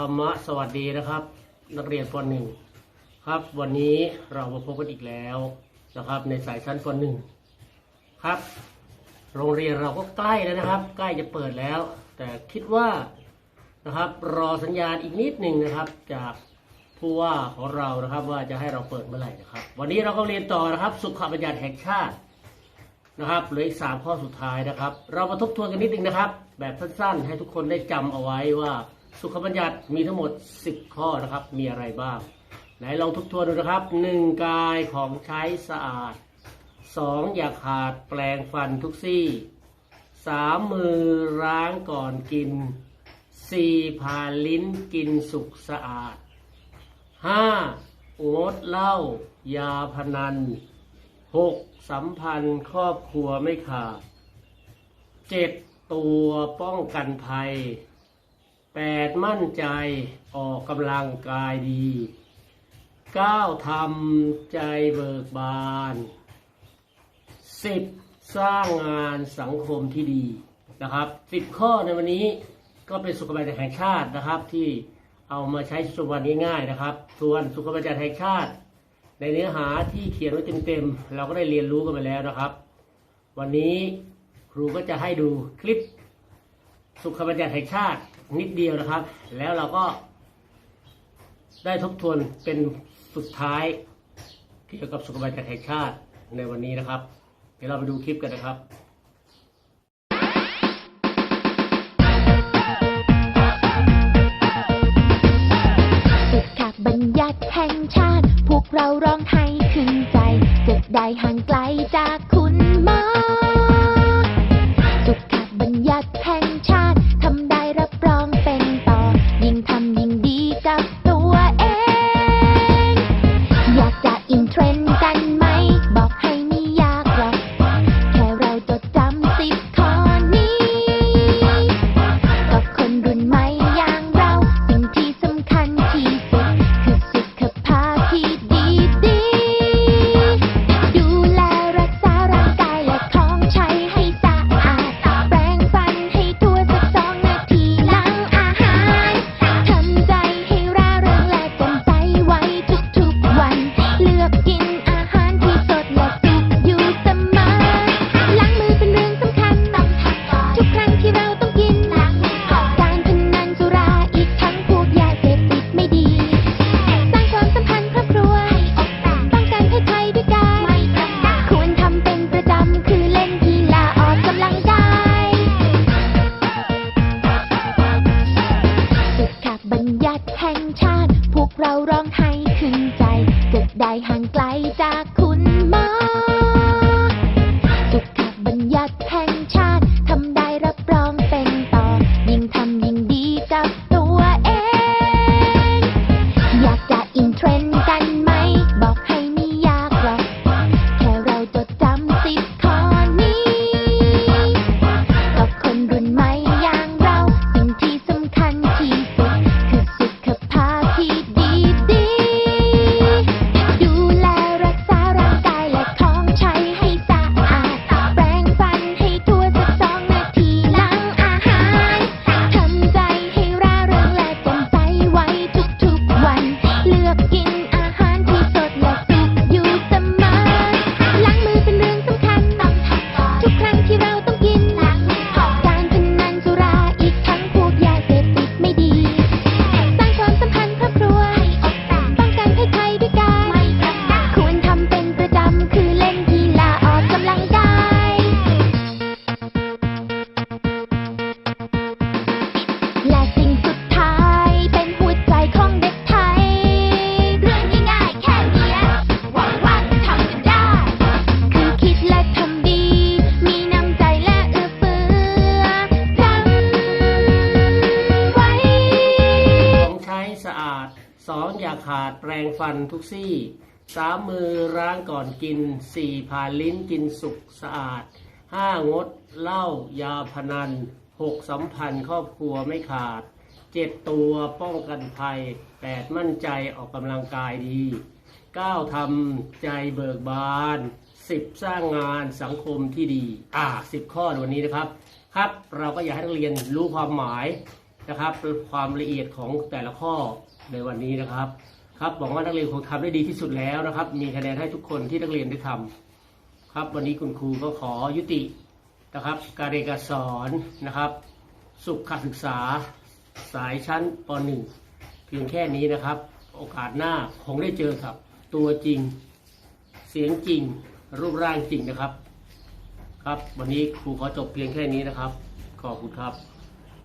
ธรรมะสวัสดีนะครับ นักเรียนปหนึ่งครับ วันนี้เรามาพบกันอีกแล้วนะครับ ในสายชั้นปหนึ่งครับ โรงเรียนเราก็ใกล้แล้วนะครับ ใกล้จะเปิดแล้ว แต่คิดว่านะครับ รอสัญญาณอีกนิดหนึ่งนะครับ จากผู้ว่าของเรานะครับ ว่าจะให้เราเปิดเมื่อไหร่นะครับ วันนี้เราก็เรียนต่อนะครับ สุขบัญญัติแห่งชาตินะครับเหลืออีกสามข้อสุดท้ายนะครับ เรามาทบทวนกันนิดนึงนะครับ แบบสั้นๆ ให้ทุกคนได้จำเอาไว้ว่า สุขบัญญัติมีทั้งหมด 10 ข้อนะครับ มีอะไรบ้าง ไหนลองทบทวนดูนะครับ 1. กายของใช้สะอาด 2. อย่าขาดแปลงฟันทุกซี่ 3. มือล้างก่อนกิน 4. ผ่านลิ้นกินสุกสะอาด 5. งดเหล้ายาพนัน 6. สัมพันธ์ครอบครัวไม่ขาด 7. ตัวป้องกันภัย 8. มั่นใจออกกำลังกายดี 9. ทำใจเบิกบาน 10. สร้างงานสังคมที่ดีนะครับ10ข้อในวันนี้ก็เป็นสุขบัญญัติแห่งชาตินะครับ ที่เอามาใช้ชีวิตประจำวันง่ายๆนะครับ ส่วนสุขบัญญัติแห่งชาติ ในเนื้อหาที่เขียนไว้เต็มๆเราก็ได้เรียนรู้กันไปแล้วนะครับ วันนี้ครูก็จะให้ดูคลิปสุขบัญญัติแห่งชาติ นิดเดียวนะครับ แล้วเราก็ ได้ทบทวนเป็นสุดท้าย เกี่ยวกับสุขบัญญัติแห่งชาติในวันนี้นะครับ เดี๋ยวเราไปดูคลิปกันนะครับสุขบัญญัติแห่งชาติ พวกเราร้องให้ขึ้นใจจะได้ห่างไกล ได้ห่างไกลจากคุณหมอ อาด 2. อย่าขาดแปรงฟันทุกซี่ 3. มือล้างก่อนกิน 4. ผ่านลิ้นกินสุกสะอาด 5. งดเหล้ายาพนัน 6. สัมพันธ์ครอบครัวไม่ขาด 7. ตัวป้องกันภัย 8. มั่นใจออกกำลังกายดี 9. ทำใจเบิกบาน 10. สร้างงานสังคมที่ดี อ่า10ข้อวันนี้นะครับ ครับเราก็อยากให้นักเรียนรู้ความหมาย นะครับความละเอียดของแต่ละข้อในวันนี้นะครับครับหวังว่านักเรียนคงทำได้ดีที่สุดแล้วนะครับ มีคะแนนให้ทุกคนที่นักเรียนได้ทำครับวันนี้คุณครูก็ขอยุตินะครับ การเรียนการสอนนะครับ สุขศึกษาสายชั้นป .1 เพียงแค่นี้นะครับ โอกาสหน้าคงได้เจอครับ ตัวจริงเสียงจริง รูปร่างจริงนะครับ ครับ วันนี้ครูขอจบเพียงแค่นี้นะครับ ขอบคุณครับ